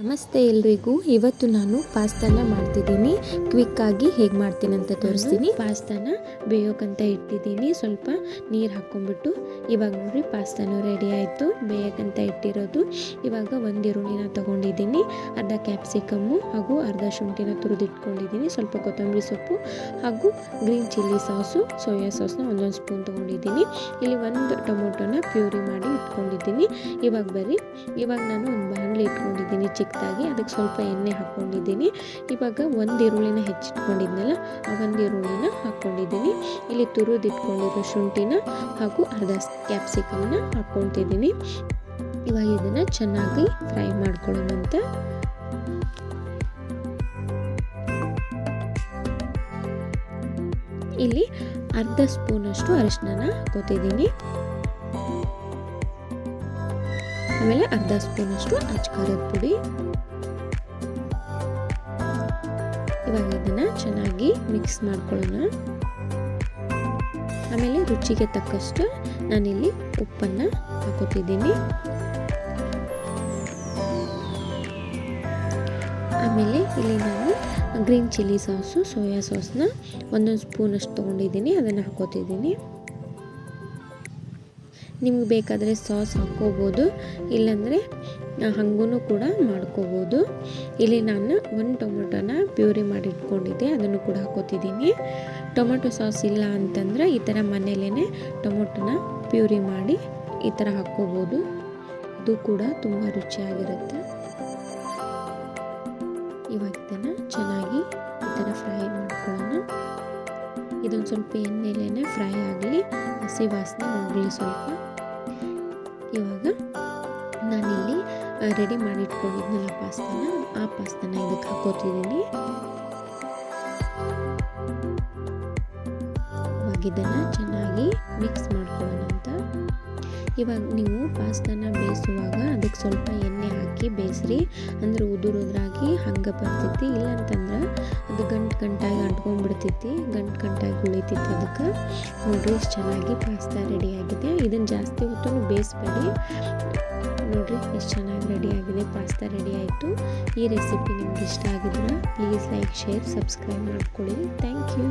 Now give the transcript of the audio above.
ನಮಸ್ತೆ ಎಲ್ರಿಗೂ. ಇವತ್ತು ನಾನು ಪಾಸ್ತಾನ ಮಾಡ್ತಿದ್ದೀನಿ. ಕ್ವಿಕ್ಕಾಗಿ ಹೇಗೆ ಮಾಡ್ತೀನಿ ಅಂತ ತೋರಿಸ್ತೀನಿ. ಪಾಸ್ತಾನ ಬೇಯೋಕ್ಕಂತ ಇಟ್ಟಿದ್ದೀನಿ. ಸ್ವಲ್ಪ ನೀರು ಹಾಕ್ಕೊಂಡ್ಬಿಟ್ಟು ಇವಾಗ ನೋಡ್ರಿ ಪಾಸ್ತಾನು ರೆಡಿ ಆಯಿತು. ಬೇಯೋಕ್ಕಂತ ಇಟ್ಟಿರೋದು. ಇವಾಗ ಒಂದು ಈರುಳ್ಳಿನ ತೊಗೊಂಡಿದ್ದೀನಿ. ಅರ್ಧ ಕ್ಯಾಪ್ಸಿಕಮ್ಮು ಹಾಗೂ ಅರ್ಧ ಶುಂಠಿನ ತುರಿದಿಟ್ಕೊಂಡಿದ್ದೀನಿ. ಸ್ವಲ್ಪ ಕೊತ್ತಂಬರಿ ಸೊಪ್ಪು ಹಾಗೂ ಗ್ರೀನ್ ಚಿಲ್ಲಿ ಸಾಸು ಸೋಯಾ ಸಾಸ್ನ ಒಂದೊಂದು ಸ್ಪೂನ್ ತೊಗೊಂಡಿದ್ದೀನಿ. ಇಲ್ಲಿ ಒಂದು ಟೊಮೊಟೊನ ಪ್ಯೂರಿ ಮಾಡಿ ಇಟ್ಕೊಂಡಿದ್ದೀನಿ. ಇವಾಗ ಬರ್ರಿ. ಇವಾಗ ನಾನು ಒಂದು ಬಾಣಲೆ ಇಟ್ಕೊಂಡಿದ್ದೀನಿ ಚಿಕ್ಕದಾಗಿ. ಅದಕ್ಕೆ ಸ್ವಲ್ಪ ಎಣ್ಣೆ ಹಾಕ್ಕೊಂಡಿದ್ದೀನಿ ಇವಾಗ ಒಂದು ಈರುಳ್ಳಿನ ಹೆಚ್ಚಿಟ್ಕೊಂಡಿದ್ನಲ್ಲ, ಆ ಒಂದು ಈರುಳ್ಳಿನ ಹಾಕ್ಕೊಂಡಿದ್ದೀನಿ ಇಲ್ಲಿ ತುರಿದಿಟ್ಕೊಂಡಿರೋ ಶುಂಠಿನ ಹಾಗೂ ಅರ್ಧ ಕ್ಯಾಪ್ಸಿಕಮ್ನ ಹಾಕ್ಕೊತಿದ್ದೀನಿ ಇವಾಗ ಇದನ್ನು ಚೆನ್ನಾಗಿ ಫ್ರೈ ಮಾಡ್ಕೊಳ್ಳೋಣಂತ ಇಲ್ಲಿ ಅರ್ಧ ಸ್ಪೂನಷ್ಟು ಅರಿಶಿನ ಹಾಕೋತಿದ್ದೀನಿ ಆಮೇಲೆ ಅರ್ಧ ಸ್ಪೂನಷ್ಟು ಅಚ್ಕಾರದ ಪುಡಿ. ಇವಾಗ ಇದನ್ನ ಚೆನ್ನಾಗಿ ಮಿಕ್ಸ್ ಮಾಡ್ಕೊಳ್ಳೋಣ. ಆಮೇಲೆ ರುಚಿಗೆ ತಕ್ಕಷ್ಟು ನಾನಿಲ್ಲಿ ಉಪ್ಪನ್ನು ಹಾಕೋತಿದ್ದೀನಿ. ಆಮೇಲೆ ಇಲ್ಲಿ ನಾನು ಗ್ರೀನ್ ಚಿಲ್ಲಿ ಸಾಸು, ಸೋಯಾ ಸಾಸ್ನ ಒಂದೊಂದು ಸ್ಪೂನಷ್ಟು ತೊಗೊಂಡಿದ್ದೀನಿ, ಅದನ್ನು ಹಾಕೋತಿದ್ದೀನಿ. ನಿಮ್ಗೆ ಬೇಕಾದರೆ ಸಾಸ್ ಹಾಕ್ಕೋಬೋದು, ಇಲ್ಲಾಂದರೆ ಹಾಗೂ ಕೂಡ ಮಾಡ್ಕೋಬೋದು. ಇಲ್ಲಿ ನಾನು ಒಂದು ಟೊಮೊಟೊನ ಪ್ಯೂರಿ ಮಾಡಿ ಇಟ್ಕೊಂಡಿದ್ದೆ, ಅದನ್ನು ಕೂಡ ಹಾಕೋತಿದ್ದೀನಿ ಟೊಮೊಟೊ ಸಾಸ್ ಇಲ್ಲ ಅಂತಂದ್ರೆ ಈ ಥರ ಮನೇಲೇ ಟೊಮೊಟೊನ ಪ್ಯೂರಿ ಮಾಡಿ ಈ ಥರ ಹಾಕ್ಕೋಬೋದು. ಇದು ಕೂಡ ತುಂಬ ರುಚಿಯಾಗಿರುತ್ತೆ. ಇವಾಗ ಚೆನ್ನಾಗಿ ಈ ಥರ ಫ್ರೈ ಮಾಡ್ಕೊಳ್ಳೋಣ. ಇದೊಂದು ಸ್ವಲ್ಪ ಎಣ್ಣೆಲೇ ಫ್ರೈ ಆಗಲಿ, ಹಸಿ ವಾಸನೆ ಹೋಗಲಿ ಸ್ವಲ್ಪ. ಇವಾಗ ನಾನಿಲ್ಲಿ ರೆಡಿ ಮಾಡಿ ಇಟ್ಕೊಂಡಿದ್ನಲ್ಲ ಪಾಸ್ತಾನ, ಆ ಪಾಸ್ತಾನ ಇದಕ್ಕೆ ಹಾಕೋತಿದ್ದೀನಿ. ಇದನ್ನು ಚೆನ್ನಾಗಿ ಮಿಕ್ಸ್ ಮಾಡ್ಕೊಳ್ಳೋಣ ಅಂತ. ಇವಾಗ ನೀವು ಪಾಸ್ತಾನ ಬೇಯಿಸುವಾಗ ಅದಕ್ಕೆ ಸ್ವಲ್ಪ ಎಣ್ಣೆ ಹಾಕಿ ಬೇಯಿಸ್ರಿ. ಅಂದ್ರೆ ಉದುರು ಉದುರಾಗಿ ಹಂಗೆ ಬರ್ತೈತಿ. ಇಲ್ಲ ಅಂತಂದ್ರೆ ಅದು ಗಂಟು ಗಂಟಾಗಿ ಅಂಟ್ಕೊಂಡ್ಬಿಡ್ತೈತಿ. ಗಂಟು ಗಂಟಾಗಿ ಉಳಿತೈತಿ ಅದಕ್ಕೆ. ನೋಡಿರಿ ಎಷ್ಟು ಚೆನ್ನಾಗಿ ಪಾಸ್ತಾ ರೆಡಿ ಆಗಿದೆ. ಇದನ್ನು ಜಾಸ್ತಿ ಹೊತ್ತು ಬೇಯಿಸ್ಬೇಡಿ. ನೋಡಿರಿ ಎಷ್ಟು ಚೆನ್ನಾಗಿ ರೆಡಿ ಆಗಿದೆ. ಪಾಸ್ತಾ ರೆಡಿ ಆಯಿತು. ಈ ರೆಸಿಪಿ ನಿಮ್ಗೆ ಇಷ್ಟ ಆಗಿದ್ರೆ ಪ್ಲೀಸ್ ಲೈಕ್, ಶೇರ್, ಸಬ್ಸ್ಕ್ರೈಬ್ ಮಾಡ್ಕೊಳ್ಳಿ. Thank you.